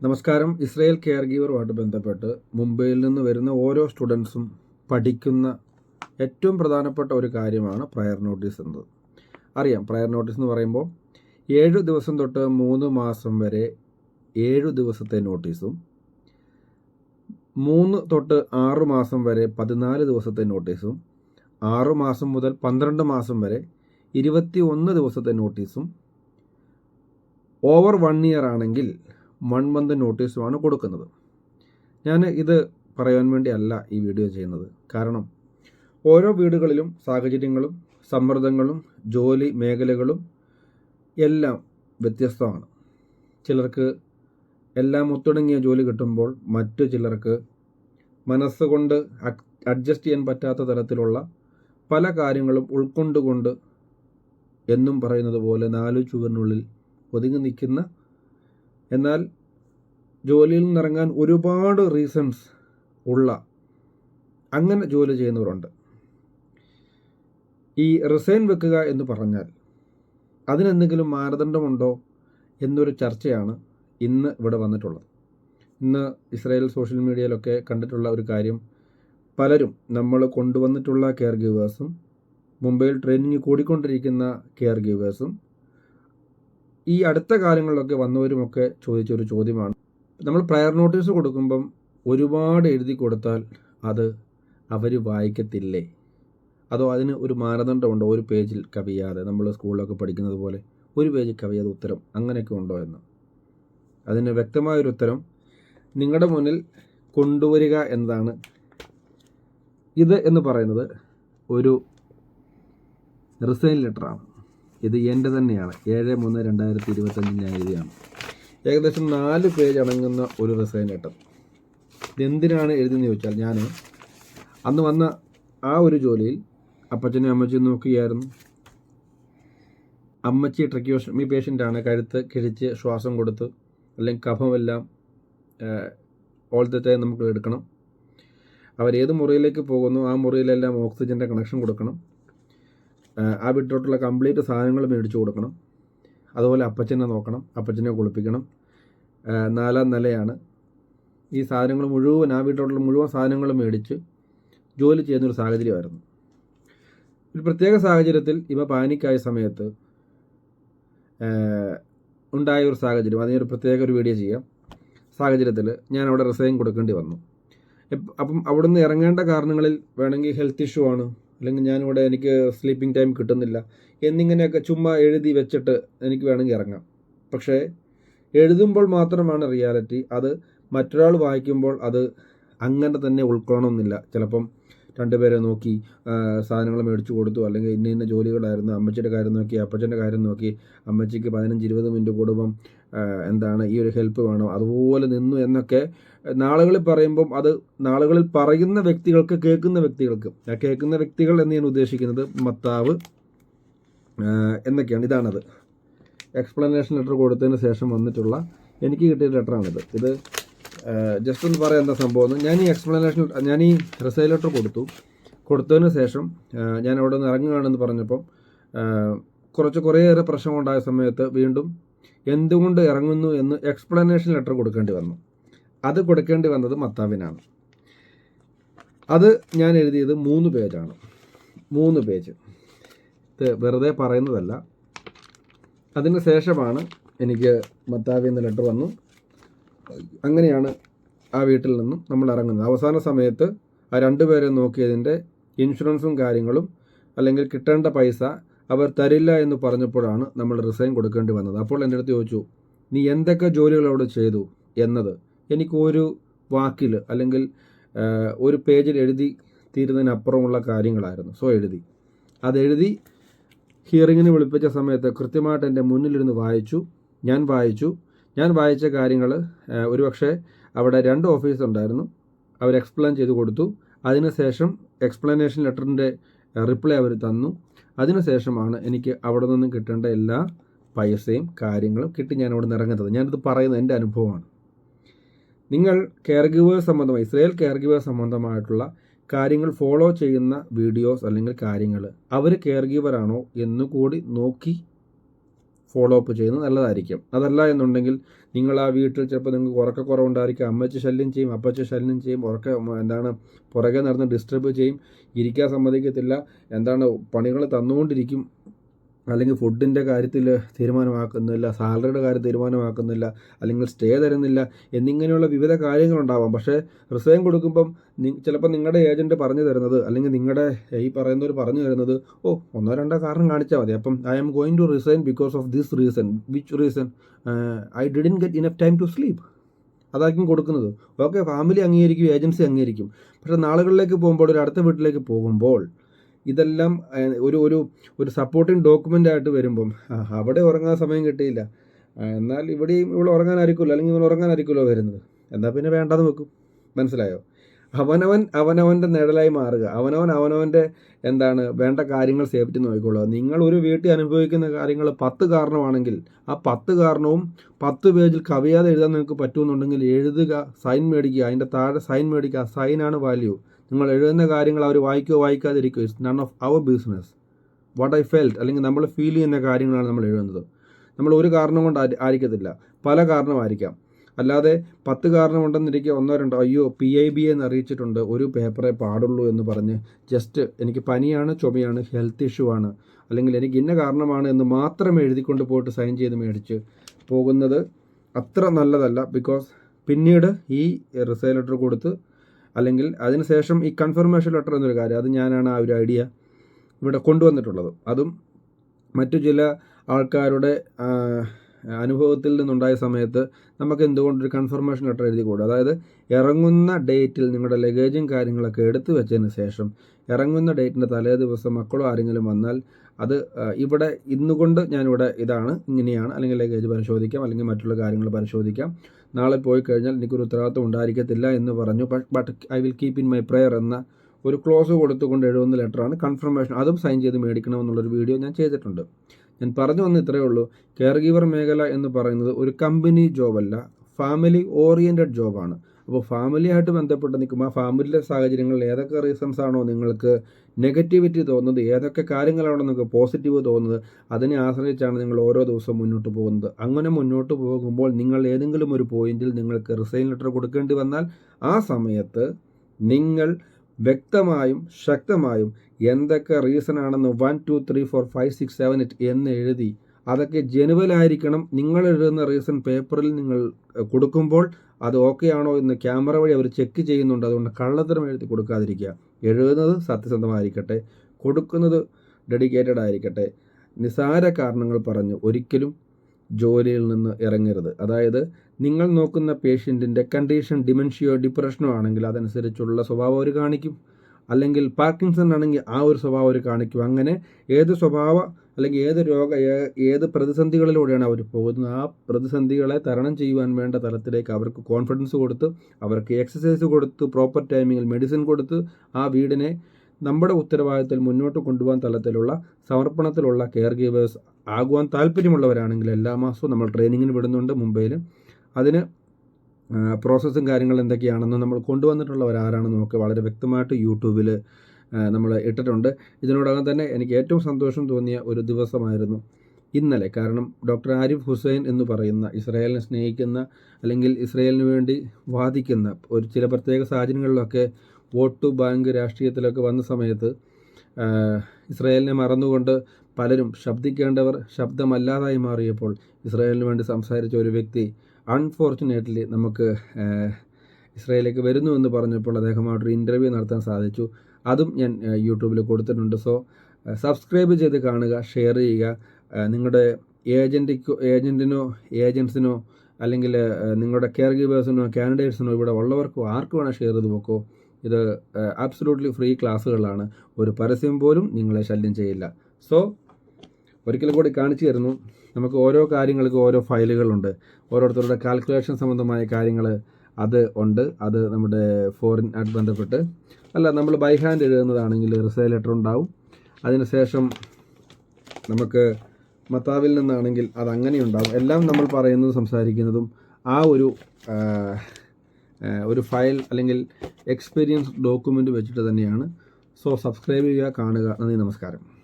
നമസ്കാരം. Israel care ഗീവറുമായിട്ട് ബന്ധപ്പെട്ട് മുംബൈയിൽ നിന്ന് വരുന്ന ഓരോ സ്റ്റുഡൻസും പഠിക്കുന്ന ഏറ്റവും പ്രധാനപ്പെട്ട ഒരു കാര്യമാണ് പ്രയർ നോട്ടീസ് എന്നത്. അറിയാം പ്രയർ നോട്ടീസ് എന്ന് പറയുമ്പോൾ ഏഴ് ദിവസം തൊട്ട് മൂന്ന് മാസം വരെ ഏഴ് ദിവസത്തെ നോട്ടീസും മൂന്ന് തൊട്ട് ആറ് മാസം വരെ പതിനാല് ദിവസത്തെ നോട്ടീസും ആറ് മാസം മുതൽ പന്ത്രണ്ട് മാസം വരെ ഇരുപത്തി ഒന്ന് ദിവസത്തെ നോട്ടീസും ഓവർ വൺ ഇയർ ആണെങ്കിൽ വൺ മന്ത് നോട്ടീസുമാണ് കൊടുക്കുന്നത്. ഞാൻ ഇത് പറയാൻ വേണ്ടിയല്ല ഈ വീഡിയോ ചെയ്യുന്നത്. കാരണം ഓരോ വീടുകളിലും സാഹചര്യങ്ങളും സമ്മർദ്ദങ്ങളും ജോലി മേഖലകളും എല്ലാം വ്യത്യസ്തമാണ്. ചിലർക്ക് എല്ലാം ഒത്തുടങ്ങിയ ജോലി കിട്ടുമ്പോൾ മറ്റു ചിലർക്ക് മനസ്സുകൊണ്ട് അഡ്ജസ്റ്റ് ചെയ്യാൻ പറ്റാത്ത തരത്തിലുള്ള പല കാര്യങ്ങളും ഉൾക്കൊണ്ടുകൊണ്ട് എന്നും പറയുന്നത് പോലെ നാലു ചുവരിനുള്ളിൽ ഒതുങ്ങി നിൽക്കുന്ന എന്നാൽ ജോലിയിൽ നിന്നിറങ്ങാൻ ഒരുപാട് റീസൺസ് ഉള്ള അങ്ങനെ ജോലി ചെയ്യുന്നവരുണ്ട്. ഈ റിസൈൻ വെക്കുക എന്ന് പറഞ്ഞാൽ അതിനെന്തെങ്കിലും മാനദണ്ഡമുണ്ടോ എന്നൊരു ചർച്ചയാണ് ഇന്ന് ഇവിടെ വന്നിട്ടുള്ളത്. ഇന്ന് ഇസ്രായേൽ സോഷ്യൽ മീഡിയയിലൊക്കെ കണ്ടിട്ടുള്ള ഒരു കാര്യം പലരും നമ്മൾ കൊണ്ടുവന്നിട്ടുള്ള കെയർ ഗീവേഴ്സും മുംബൈയിൽ ട്രെയിനിങ് കൂടിക്കൊണ്ടിരിക്കുന്ന കെയർ ഗീവേഴ്സും ഈ അടുത്ത കാലങ്ങളിലൊക്കെ വന്നവരുമൊക്കെ ചോദിച്ചൊരു ചോദ്യമാണ്. നമ്മൾ പ്രയർ നോട്ടീസ് കൊടുക്കുമ്പം ഒരുപാട് എഴുതി കൊടുത്താൽ അത് അവർ വായിക്കത്തില്ലേ? അതോ അതിന് ഒരു മാനദണ്ഡമുണ്ടോ? ഒരു പേജിൽ കവിയാതെ നമ്മൾ സ്കൂളിലൊക്കെ പഠിക്കുന്നത് പോലെ ഒരു പേജിൽ കവിയാതെ ഉത്തരം അങ്ങനെയൊക്കെ ഉണ്ടോ എന്ന്? അതിന് വ്യക്തമായൊരു ഉത്തരം നിങ്ങളുടെ മുന്നിൽ കൊണ്ടുവരിക എന്നതാണ്. ഇത് എന്ന് പറയുന്നത് ഒരു റിസൈൻ ലെറ്ററാണ് ഇത് എന്റെ തന്നെയാണ്. ഏഴ് മൂന്ന് രണ്ടായിരത്തി ഇരുപത്തഞ്ചിന് ഞാൻ എഴുതിയാണ്. ഏകദേശം നാല് പേജ് അടങ്ങുന്ന ഒരു റിസൈൻ ലെറ്റർ ഇതെന്തിനാണ് എഴുതിയെന്ന് ചോദിച്ചാൽ ഞാൻ അന്ന് വന്ന ആ ഒരു ജോലിയിൽ അപ്പച്ചനും അമ്മച്ചും നോക്കുകയായിരുന്നു. അമ്മച്ചി ട്രക്യോഷമി പേഷ്യന്റാണ് കഴുത്ത് കിഴിച്ച് ശ്വാസം കൊടുത്ത് അല്ലെങ്കിൽ കഫമെല്ലാം ഓൾ ദ ടൈം നമുക്ക് എടുക്കണം. അവരേത് മുറിയിലേക്ക് പോകുന്നു ആ മുറിയിലെല്ലാം ഓക്സിജന്റെ കണക്ഷൻ കൊടുക്കണം. ആ വീട്ടിലോട്ടുള്ള കംപ്ലീറ്റ് സാധനങ്ങൾ മേടിച്ചു കൊടുക്കണം. അതുപോലെ അപ്പച്ചനെ നോക്കണം അപ്പച്ചനെ കുളിപ്പിക്കണം. നാലാം നിലയാണ്. ഈ സാധനങ്ങൾ മുഴുവൻ ആ വീട്ടിലോട്ടുള്ള മുഴുവൻ സാധനങ്ങൾ മേടിച്ച് ജോലി ചെയ്യുന്നൊരു സാഹചര്യമായിരുന്നു. ഒരു പ്രത്യേക സാഹചര്യത്തിൽ ഇവ പാനിക്കായ സമയത്ത് ഉണ്ടായ ഒരു സാഹചര്യം അതിനൊരു പ്രത്യേക ഒരു വീഡിയോ ചെയ്യാം. സാഹചര്യത്തിൽ ഞാൻ അവിടെ റിസൈൻ കൊടുക്കേണ്ടി വന്നു. അപ്പം അവിടുന്ന് ഇറങ്ങേണ്ട കാരണങ്ങളിൽ വേണമെങ്കിൽ ഹെൽത്ത് ഇഷ്യൂ ആണ്. അല്ലെങ്കിൽ ഞാനിവിടെ എനിക്ക് സ്ലീപ്പിംഗ് ടൈം കിട്ടുന്നില്ല. എന്നിങ്ങനെയൊക്കെ ചുമ്മാ എഴുതി വെച്ചിട്ട് എനിക്ക് വേണമെങ്കിൽ ഇറങ്ങാം. പക്ഷേ എഴുതുമ്പോൾ മാത്രമാണ് റിയാലിറ്റി അത് മറ്റൊരാൾ വായിക്കുമ്പോൾ അത് അങ്ങനെ തന്നെ ഉൾക്കൊള്ളണമെന്നില്ല. ചിലപ്പം രണ്ടുപേരെ നോക്കി സാധനങ്ങൾ മേടിച്ചു കൊടുത്തു അല്ലെങ്കിൽ ഇന്ന ഇന്ന ജോലികളായിരുന്നു അമ്മച്ചിയുടെ കാര്യം നോക്കി അപ്പച്ചന്റെ കാര്യം നോക്കി അമ്മച്ചിക്ക് പതിനഞ്ച് ഇരുപത് മിനിറ്റ് കൂടുമ്പം എന്താണ് ഈ ഒരു ഹെൽപ്പ് വേണം? അതുപോലെ നിന്നു എന്നൊക്കെ നാളുകളിൽ പറയുമ്പം അത് നാളുകളിൽ പറയുന്ന വ്യക്തികൾക്ക് കേൾക്കുന്ന വ്യക്തികൾക്ക്. കേൾക്കുന്ന വ്യക്തികൾ എന്ന് ഞാൻ ഉദ്ദേശിക്കുന്നത് മത്താവ് എന്നൊക്കെയാണ്. ഇതാണത്. എക്സ്പ്ലനേഷൻ ലെറ്റർ കൊടുത്തതിന് ശേഷം വന്നിട്ടുള്ള എനിക്ക് കിട്ടിയ ലെറ്ററാണിത് ഇത് ജസ്റ്റ് ഒന്ന് പറയാം എന്താ സംഭവം ഞാൻ ഈ എക്സ്പ്ലനേഷൻ ഞാൻ ഈ റിസൈൽ ലെറ്റർ കൊടുത്തു. കൊടുത്തതിന് ശേഷം ഞാൻ അവിടെ നിന്ന് ഇറങ്ങുകയാണെന്ന് പറഞ്ഞപ്പം കുറച്ച് കുറേയേറെ പ്രശ്നമുണ്ടായ സമയത്ത് വീണ്ടും എന്തുകൊണ്ട് ഇറങ്ങുന്നു എന്ന് എക്സ്പ്ലനേഷൻ ലെറ്റർ കൊടുക്കേണ്ടി വന്നു. അത് കൊടുക്കേണ്ടി വന്നത് മത്താവിനാണ്. അത് ഞാൻ എഴുതിയത് മൂന്ന് പേജാണ് മൂന്ന് പേജ് ഇത് വെറുതെ പറയുന്നതല്ല. അതിന് ശേഷമാണ് എനിക്ക് മത്താവിൽ നിന്ന് ലെറ്റർ വന്നു. അങ്ങനെയാണ് ആ വീട്ടിൽ നിന്നും നമ്മൾ ഇറങ്ങുന്നത്. അവസാന സമയത്ത് ആ രണ്ടുപേരെ നോക്കിയതിന്റെ ഇൻഷുറൻസും കാര്യങ്ങളും അല്ലെങ്കിൽ കിട്ടേണ്ട പൈസ അവർ തരില്ല എന്ന് പറഞ്ഞപ്പോഴാണ് നമ്മൾ റിസൈൻ കൊടുക്കേണ്ടി വന്നത്. അപ്പോൾ എന്റെ അടുത്ത് ചോദിച്ചു നീ എന്തൊക്കെ ജോലികൾ അവിടെ ചെയ്തു? എന്നത് എനിക്കൊരു വാക്കിൽ അല്ലെങ്കിൽ ഒരു പേജിൽ എഴുതി തീരുന്നതിനപ്പുറമുള്ള കാര്യങ്ങളായിരുന്നു. സോ എഴുതി. അതെഴുതി ഹിയറിങ്ങിന് വിളിപ്പിച്ച സമയത്ത് കൃത്യമായിട്ട് എന്റെ മുന്നിലിരുന്ന് വായിച്ചു. ഞാൻ വായിച്ചു. ഞാൻ വായിച്ച കാര്യങ്ങൾ ഒരുപക്ഷെ അവിടെ രണ്ട് ഓഫീസ് ഉണ്ടായിരുന്നു. അവർ എക്സ്പ്ലെയിൻ ചെയ്ത് കൊടുത്തു. അതിനുശേഷം എക്സ്പ്ലനേഷൻ ലെറ്ററിന്റെ റിപ്ലൈ അവർ തന്നു. അതിനുശേഷമാണ് എനിക്ക് അവിടെ നിന്നും കിട്ടേണ്ട എല്ലാ പൈസയും കാര്യങ്ങളും കിട്ടി ഞാൻ അവിടെ നിന്ന് ഇറങ്ങുന്നത്. ഞാനിത് പറയുന്നത് എന്റെ അനുഭവമാണ്. നിങ്ങൾ കെയർ സംബന്ധമായി ഇസ്രയേൽ കെയർ സംബന്ധമായിട്ടുള്ള കാര്യങ്ങൾ ഫോളോ ചെയ്യുന്ന വീഡിയോസ് അല്ലെങ്കിൽ കാര്യങ്ങൾ അവർ കെയർ ഗീവറാണോ എന്നുകൂടി നോക്കി ഫോളോ അപ്പ് ചെയ്യുന്നത് നല്ലതായിരിക്കും. അതല്ല എന്നുണ്ടെങ്കിൽ നിങ്ങൾ ആ വീട്ടിൽ ചിലപ്പോൾ നിങ്ങൾക്ക് ഉറക്കക്കുറവുണ്ടായിരിക്കും അമ്മച്ച് ശല്യം ചെയ്യും അപ്പച്ച ശല്യം ചെയ്യും ഉറക്ക എന്താണ് പുറകെ നടന്ന് ഡിസ്റ്റർബ് ചെയ്യും. ഇരിക്കാൻ സമ്മതിക്കത്തില്ല. എന്താണ് പണികൾ തന്നുകൊണ്ടിരിക്കും. അല്ലെങ്കിൽ ഫുഡിന്റെ കാര്യത്തിൽ തീരുമാനമാക്കുന്നില്ല സാലറിയുടെ കാര്യം തീരുമാനമാക്കുന്നില്ല അല്ലെങ്കിൽ സ്റ്റേ തരുന്നില്ല എന്നിങ്ങനെയുള്ള വിവിധ കാര്യങ്ങളുണ്ടാവാം. പക്ഷേ റിസൈൻ കൊടുക്കുമ്പം ചിലപ്പോൾ നിങ്ങളുടെ ഏജന്റ് പറഞ്ഞു തരുന്നത് അല്ലെങ്കിൽ നിങ്ങളുടെ ഈ പറയുന്നവർ പറഞ്ഞു തരുന്നത് ഓ ഒന്നോ രണ്ടോ കാരണം കാണിച്ചാൽ മതി. അപ്പം I am going to resign because of this reason which reason I didn't get enough time to sleep അതായിരിക്കും കൊടുക്കുന്നത്. ഓക്കെ ഫാമിലി അംഗീകരിക്കും ഏജൻസി അംഗീകരിക്കും. പക്ഷേ നാളുകളിലേക്ക് പോകുമ്പോൾ ഒരു അടുത്ത വീട്ടിലേക്ക് പോകുമ്പോൾ ഇതെല്ലാം ഒരു ഒരു ഒരു സപ്പോർട്ടിങ് ഡോക്യുമെന്റ് ആയിട്ട് വരുമ്പം അവിടെ ഉറങ്ങാൻ സമയം കിട്ടിയില്ല. എന്നാൽ ഇവിടെയും ഇവിടെ ഉറങ്ങാനായിരിക്കുമല്ലോ അല്ലെങ്കിൽ ഇവിടെ ഉറങ്ങാനായിരിക്കുമല്ലോ വരുന്നത്. എന്നാൽ പിന്നെ വേണ്ടാന്ന് വെക്കും. മനസ്സിലായോ? അവനവൻ അവനവന്റെ നിഴലായി മാറുക. അവനവൻ അവനവന്റെ എന്താണ് വേണ്ട കാര്യങ്ങൾ സേഫ്റ്റി നോക്കിക്കൊള്ളുക. നിങ്ങൾ ഒരു വീട്ടിൽ അനുഭവിക്കുന്ന കാര്യങ്ങൾ പത്ത് കാരണമാണെങ്കിൽ ആ പത്ത് കാരണവും പത്ത് പേജിൽ കവിയാതെ എഴുതാൻ നിങ്ങൾക്ക് പറ്റുമെന്നുണ്ടെങ്കിൽ എഴുതുക സൈൻ മേടിക്കുക. അതിന്റെ താഴെ സൈൻ മേടിക്കുക. സൈനാണ് വാല്യൂ നിങ്ങൾ എഴുതുന്ന കാര്യങ്ങൾ അവർ വായിക്കുകയോ വായിക്കാതിരിക്കുകയോ it's none of our business what I felt അല്ലെങ്കിൽ നമ്മൾ ഫീൽ ചെയ്യുന്ന കാര്യങ്ങളാണ് നമ്മൾ എഴുതുന്നത്. നമ്മൾ ഒരു കാരണം കൊണ്ട് ആയിരിക്കത്തില്ല പല കാരണമായിരിക്കാം. അല്ലാതെ പത്ത് കാരണം ഉണ്ടെന്നിരിക്കുക ഒന്നോ രണ്ടോ അയ്യോ പി ഐ ബി എന്ന് അറിയിച്ചിട്ടുണ്ട് ഒരു പേപ്പറേ പാടുള്ളൂ എന്ന് പറഞ്ഞ് ജസ്റ്റ് എനിക്ക് പനിയാണ് ചുമയാണ് ഹെൽത്ത് ഇഷ്യൂ ആണ് അല്ലെങ്കിൽ എനിക്ക് ഇന്ന കാരണമാണ് എന്ന് മാത്രം എഴുതിക്കൊണ്ട് പോയിട്ട് സൈൻ ചെയ്ത് മേടിച്ച് പോകുന്നത് അത്ര നല്ലതല്ല ബിക്കോസ് പിന്നീട് ഈ റിസൈ ലെറ്റർ കൊടുത്ത് അല്ലെങ്കിൽ അതിനുശേഷം ഈ കൺഫർമേഷൻ ലെറ്റർ എന്നൊരു കാര്യം അത് ഞാനാണ് ആ ഒരു ഐഡിയ ഇവിടെ കൊണ്ടുവന്നിട്ടുള്ളത്. അതും മറ്റു ചില ആൾക്കാരുടെ അനുഭവത്തിൽ നിന്നുണ്ടായ സമയത്ത് നമുക്ക് എന്തുകൊണ്ടൊരു കൺഫർമേഷൻ ലെറ്റർ എഴുതി കൂടും? അതായത് ഇറങ്ങുന്ന ഡേറ്റിൽ നിങ്ങളുടെ ലഗേജും കാര്യങ്ങളൊക്കെ എടുത്തു വെച്ചതിന് ശേഷം ഇറങ്ങുന്ന ഡേറ്റിന്റെ തലേ ദിവസം മക്കളോ ആരെങ്കിലും വന്നാൽ അത് ഇവിടെ ഇന്നുകൊണ്ട് ഞാനിവിടെ ഇതാണ് ഇങ്ങനെയാണ് അല്ലെങ്കിൽ ലഗേജ് പരിശോധിക്കാം അല്ലെങ്കിൽ മറ്റുള്ള കാര്യങ്ങൾ പരിശോധിക്കാം. നാളെ പോയി കഴിഞ്ഞാൽ എനിക്കൊരു ഉത്തരവാദിത്വം ഉണ്ടായിരിക്കത്തില്ല എന്ന് പറഞ്ഞു. But I will keep in my prayer എന്ന ഒരു ക്ലോസ് കൊടുത്തുകൊണ്ട് എഴുതുന്ന ലെറ്ററാണ് കൺഫർമേഷൻ അതും സൈൻ ചെയ്ത് മേടിക്കണമെന്നുള്ളൊരു വീഡിയോ ഞാൻ ചെയ്തിട്ടുണ്ട്. ഞാൻ പറഞ്ഞു വന്ന ഇത്രയേ ഉള്ളൂ. കെയർ ഗീവർ മേഖല എന്ന് പറയുന്നത് ഒരു കമ്പനി ജോബല്ല ഫാമിലി ഓറിയന്റഡ് ജോബാണ് അപ്പോൾ ഫാമിലിയായിട്ട് ബന്ധപ്പെട്ട് നിൽക്കുമ്പോൾ ആ ഫാമിലിയിലെ സാഹചര്യങ്ങളിൽ ഏതൊക്കെ റീസൺസ് ആണോ നിങ്ങൾക്ക് നെഗറ്റിവിറ്റി തോന്നുന്നത് ഏതൊക്കെ കാര്യങ്ങളാണ് നിങ്ങൾക്ക് പോസിറ്റീവ് തോന്നുന്നത് അതിനെ ആശ്രയിച്ചാണ് നിങ്ങൾ ഓരോ ദിവസവും മുന്നോട്ട് പോകുന്നത്. അങ്ങനെ മുന്നോട്ട് പോകുമ്പോൾ നിങ്ങൾ ഏതെങ്കിലും ഒരു പോയിന്റിൽ നിങ്ങൾക്ക് റിസൈൻ ലെറ്റർ കൊടുക്കേണ്ടി വന്നാൽ ആ സമയത്ത് നിങ്ങൾ വ്യക്തമായും ശക്തമായും എന്തൊക്കെ റീസൺ ആണെന്ന് one two three four five six seven eight എന്ന് എഴുതി അതൊക്കെ ജനുവലായിരിക്കണം. നിങ്ങൾ എഴുതുന്ന റീസൺ പേപ്പറിൽ നിങ്ങൾ കൊടുക്കുമ്പോൾ അത് ഓക്കെ ആണോ എന്ന് ക്യാമറ വഴി അവർ ചെക്ക് ചെയ്യുന്നുണ്ട്. അതുകൊണ്ട് കള്ളത്തരം എഴുതി കൊടുക്കാതിരിക്കുക. എഴുതുന്നത് സത്യസന്ധമായിരിക്കട്ടെ. കൊടുക്കുന്നത് ഡെഡിക്കേറ്റഡ് ആയിരിക്കട്ടെ. നിസാര കാരണങ്ങൾ പറഞ്ഞ് ഒരിക്കലും ജോലിയിൽ നിന്ന് ഇറങ്ങരുത്. അതായത് നിങ്ങൾ നോക്കുന്ന പേഷ്യന്റിന്റെ കണ്ടീഷൻ ഡിമെൻഷിയോ ഡിപ്രഷനോ ആണെങ്കിൽ അതനുസരിച്ചുള്ള സ്വഭാവം അവർ കാണിക്കും. അല്ലെങ്കിൽ പാർക്കിൻസൺ ആണെങ്കിൽ ആ ഒരു സ്വഭാവം അവർ കാണിക്കും. അങ്ങനെ ഏത് സ്വഭാവ അല്ലെങ്കിൽ ഏത് രോഗ ഏത് പ്രതിസന്ധികളിലൂടെയാണ് അവർ പോകുന്നത്? ആ പ്രതിസന്ധികളെ തരണം ചെയ്യുവാൻ വേണ്ട തലത്തിലേക്ക് അവർക്ക് കോൺഫിഡൻസ് കൊടുത്ത് അവർക്ക് എക്സസൈസ് കൊടുത്ത് പ്രോപ്പർ ടൈമിങ്ങിൽ മെഡിസിൻ കൊടുത്ത് ആ വീടിനെ നമ്മുടെ ഉത്തരവാദിത്തത്തിൽ മുന്നോട്ട് കൊണ്ടുപോകാൻ തലത്തിലുള്ള സമർപ്പണത്തിലുള്ള കെയർ ഗീവേഴ്സ് ആകുവാൻ താല്പര്യമുള്ളവരാണെങ്കിൽ എല്ലാ മാസവും നമ്മൾ ട്രെയിനിങ്ങിന് വിടുന്നുണ്ട് മുംബൈയിൽ അതിന് പ്രോസസ്സും കാര്യങ്ങളും എന്തൊക്കെയാണെന്ന് നമ്മൾ കൊണ്ടുവന്നിട്ടുള്ളവർ ആരാണെന്ന് നമുക്ക് വളരെ വ്യക്തമായിട്ട് യൂട്യൂബിൽ നമ്മൾ ഇട്ടിട്ടുണ്ട്. ഇതിനോടകം തന്നെ എനിക്ക് ഏറ്റവും സന്തോഷം തോന്നിയ ഒരു ദിവസമായിരുന്നു ഇന്നലെ. കാരണം ഡോക്ടർ ആരിഫ് ഹുസൈൻ എന്ന് പറയുന്ന ഇസ്രായേലിനെ സ്നേഹിക്കുന്ന അല്ലെങ്കിൽ ഇസ്രായേലിന് വേണ്ടി വാദിക്കുന്ന ഒരു ചില പ്രത്യേക സാഹചര്യങ്ങളിലൊക്കെ വോട്ട് ബാങ്ക് രാഷ്ട്രീയത്തിലൊക്കെ വന്ന സമയത്ത് ഇസ്രായേലിനെ മറന്നുകൊണ്ട് പലരും ശബ്ദിക്കേണ്ടവർ ശബ്ദമല്ലാതായി മാറിയപ്പോൾ ഇസ്രായേലിന് വേണ്ടി സംസാരിച്ച ഒരു വ്യക്തി അൺഫോർച്ചുനേറ്റ്ലി നമുക്ക് ഇസ്രായേലിലേക്ക് വരുന്നു എന്ന് പറഞ്ഞപ്പോൾ അദ്ദേഹമായിട്ടൊരു ഇന്റർവ്യൂ നടത്താൻ സാധിച്ചു. അതും ഞാൻ യൂട്യൂബിൽ കൊടുത്തിട്ടുണ്ട്. സോ സബ്സ്ക്രൈബ് ചെയ്ത് കാണുക ഷെയർ ചെയ്യുക. നിങ്ങളുടെ ഏജന്റിക്കോ ഏജന്റിനോ ഏജൻസിനോ അല്ലെങ്കിൽ നിങ്ങളുടെ കെയർ ഗീവേഴ്സിനോ കാൻഡിഡേറ്റ്സിനോ ഇവിടെ ഉള്ളവർക്കോ ആർക്ക് വേണം ഷെയർ ചെയ്ത് നോക്കോ ഇത് ആബ്സലൂട്ട്ലി ഫ്രീ ക്ലാസ്സുകളാണ് ഒരു പരസ്യം പോലും നിങ്ങളെ ശല്യം ചെയ്യില്ല. സോ ഒരിക്കലും കൂടി കാണിച്ചു തരുന്നു. നമുക്ക് ഓരോ കാര്യങ്ങൾക്ക് ഓരോ ഫയലുകളുണ്ട്. ഓരോരുത്തരുടെ കാൽക്കുലേഷൻ സംബന്ധമായ കാര്യങ്ങൾ അത് ഉണ്ട്. അത് നമ്മുടെ ഫോറിൻ ആയിട്ട് ബന്ധപ്പെട്ട്. അല്ല നമ്മൾ ബൈ ഹാൻഡ് എഴുതുന്നതാണെങ്കിൽ റിസൈ ലെറ്റർ ഉണ്ടാവും. അതിനുശേഷം നമുക്ക് മത്താവിൽ നിന്നാണെങ്കിൽ അത് അങ്ങനെ ഉണ്ടാവും. എല്ലാം നമ്മൾ പറയുന്നതും സംസാരിക്കുന്നതും ആ ഒരു ഒരു ഫയൽ അല്ലെങ്കിൽ എക്സ്പീരിയൻസ് ഡോക്യുമെന്റ് വെച്ചിട്ട് തന്നെയാണ്. സോ സബ്സ്ക്രൈബ് ചെയ്യുക കാണുക. നന്ദി നമസ്കാരം.